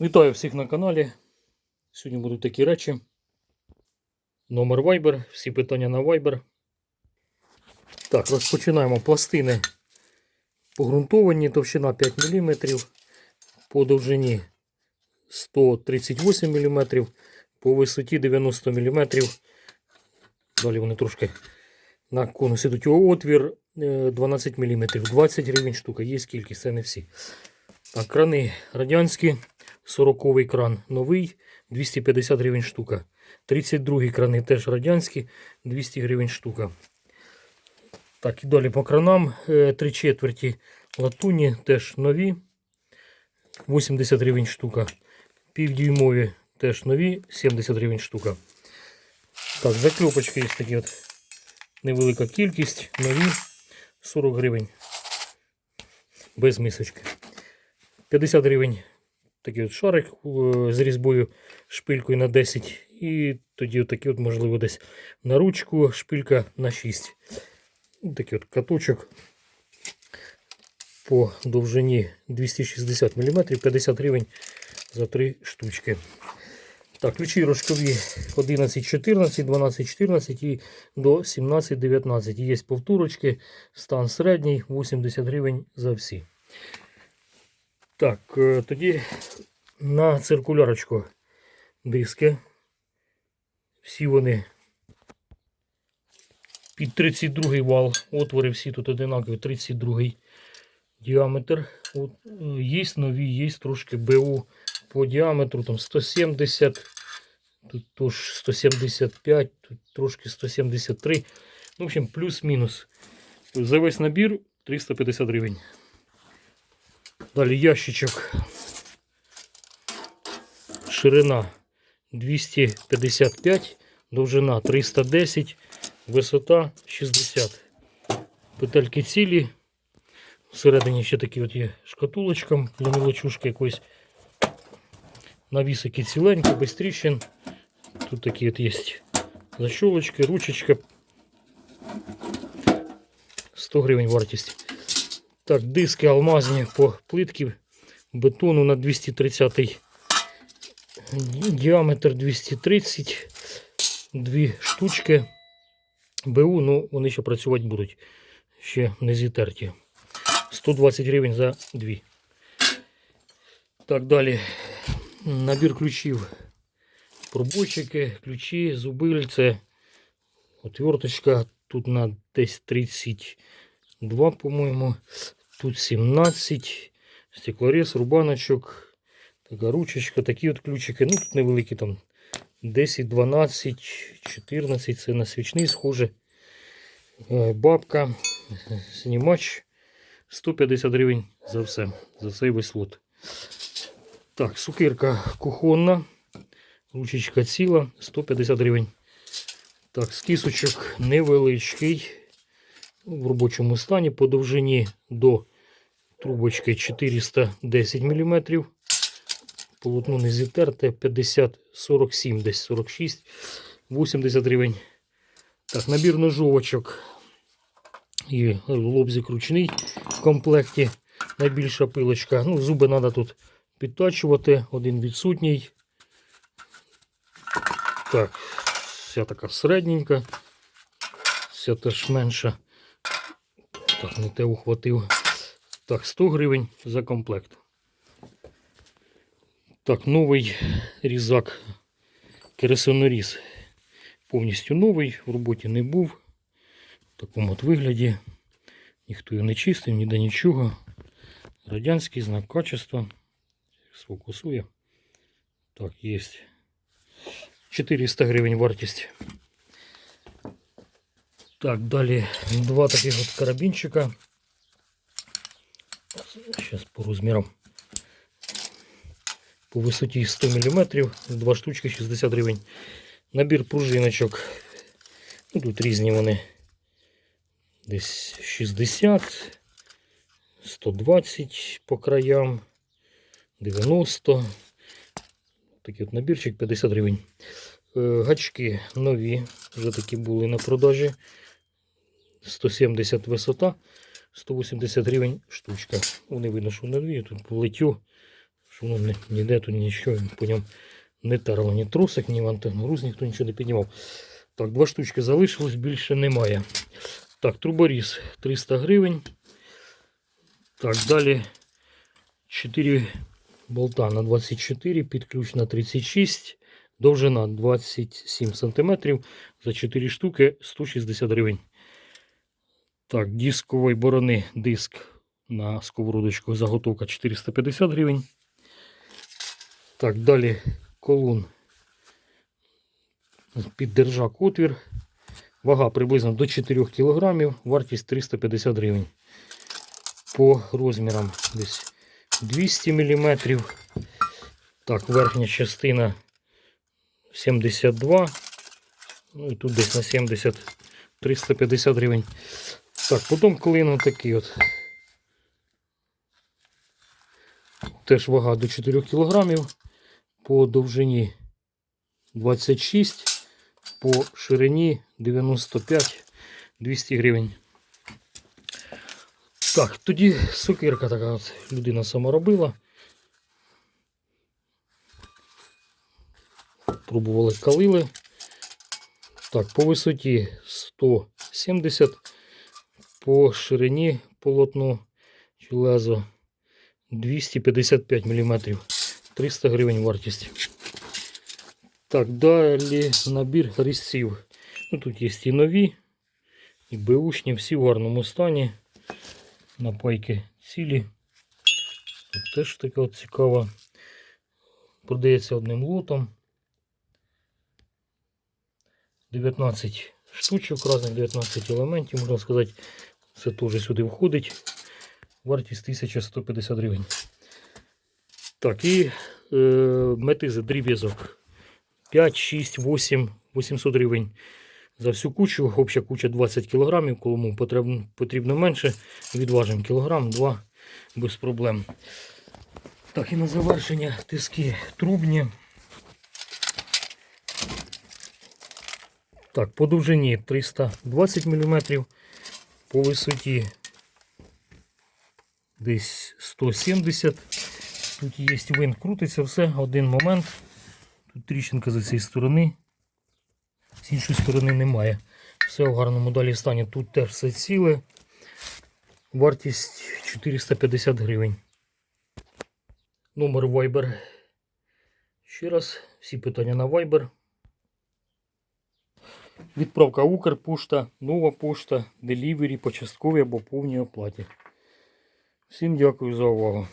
Вітаю всіх на каналі. Сьогодні будуть такі речі. Номер Viber, всі питання на Viber. Так, розпочинаємо пластини погрунтовані, товщина 5 мм, по довжині 138 мм, по висоті 90 мм. Далі вони трошки на конус ідуть. Отвір е, 12 мм, 20 гривень штука, є кількість, це не всі. Так, крани радянські. 40-й кран новий, 250 гривень штука. 32-й крани теж радянські, 200 гривень штука. Так, і далі по кранам 3 четверті латуні теж нові, 80 гривень штука. Півдюймові теж нові, 70 гривень штука. Так, закльопочки є такі от невелика кількість, нові 40 гривень. Без мисочки. 50 гривень такий от шарик е, з різьбою шпилькою на 10. І тоді отакий от, можливо, десь на ручку шпилька на 6. Ось Такий от каточок по довжині 260 мм, 50 гривень за 3 штучки. Так, ключі рожкові 11, 14, 12, 14 і до 17, 19. Є повторочки, стан середній, 80 гривень за всі. Так, е, тоді на циркулярочку диски. Всі вони під 32 вал. Отвори всі тут одинакові, 32 діаметр. От, е, є нові, є трошки БУ по діаметру, там 170, тут тож 175, тут трошки 173. Ну, в общем, плюс-мінус. За весь набір 350 гривень. Далі ящичок. Ширина 255, довжина 310, висота 60. Петельки цілі. Всередині ще такі от є шкатулочка для мілочушки якоїсь. Навісики ціленькі, без тріщин. Тут такі от є защолочки, ручечка. 100 гривень вартість. Так, диски алмазні по плитки бетону на 230 діаметр 230, дві штучки. БУ, ну вони ще працювати будуть. Ще не зітерті. 120 гривень за дві. Так, далі. Набір ключів. Пробойчики, ключі, зубильце, отверточка. Тут на десь 32, по-моєму. Тут 17. Стеклорез, рубаночок. Така ручечка, такі от ключики. Ну, тут невеликі там 10, 12, 14. Це на свічний схоже. Е, Бабка, знімач. 150 гривень за все. За цей весь лот. Так, сукирка кухонна. Ручечка ціла, 150 гривень. Так, скісочок невеличкий. В робочому стані по довжині до трубочки 410 мм. Полотно не зітерте 50, 47, десь 46, 80 гривень. Так, набір ножовочок і лобзик ручний в комплекті. Найбільша пилочка. Ну, зуби треба тут підтачувати, один відсутній. Так, вся така середненька, вся теж менша. Так, не те ухватив. Так, 100 гривень за комплект. Так, новий різак керосиноріз. Повністю новий, в роботі не був. В такому от вигляді. Ніхто його не чистив, ніде нічого. Радянський знак качества. Сфокусує. Так, є. 400 гривень вартість. Так, далі два таких от карабінчика. Зараз по розмірам. По висоті 100 мм, два штучки 60 гривень. Набір пружиночок. Ну, тут різні вони. Десь 60, 120 по краям, 90. Такий от набірчик 50 гривень. Е, Гачки нові, вже такі були на продажі. 170 висота, 180 гривень штучка. Вони видно, що нові. Тут плетю Що воно ні- ніде тут нічого по ньому не терло, ні тросик, ні вантагруз, ніхто нічого не піднімав. Так, два штучки залишилось, більше немає. Так, труборіз 300 гривень. Так, далі 4 болта на 24, під ключ на 36, довжина 27 см. За 4 штуки 160 гривень. Так, дискової борони диск на сковородочку заготовка 450 гривень. Так, далі колун під держак отвір. Вага приблизно до 4 кг, вартість 350 гривень. По розмірам десь 200 мм. Так, верхня частина 72. Ну і тут десь на 70 350 гривень. Так, потім клин такий от. Теж вага до 4 кг. По довжині 26, по ширині 95 200 гривень. Так, тоді сокирка така от людина сама робила. Пробували калили. Так, по висоті 170, по ширині полотно чи лезо 255 мм. 300 гривень вартість. Так, далі набір різців. Ну, тут є і нові, і беушні, всі в гарному стані. Напайки цілі. Тут теж така от цікава. Продається одним лотом. 19 штучок різних, 19 елементів, можна сказати. Це теж сюди входить. Вартість 1150 гривень. Так, і е, метизи дріб'язок. 5, 6, 8, 800 гривень. За всю кучу, обща куча 20 кг, кому потрібно, потрібно менше, відважимо кілограм, 2 без проблем. Так, і на завершення тиски трубні. Так, по довжині 320 мм, по висоті десь 170 Тут є винт, крутиться все, один момент. Тут тріщинка з цієї сторони. З іншої сторони немає. Все в гарному далі стані. Тут теж все ціле. Вартість 450 гривень. Номер Viber. Ще раз, всі питання на Viber. Відправка Укрпошта, нова пошта, делівері по частковій або повній оплаті. Всім дякую за увагу.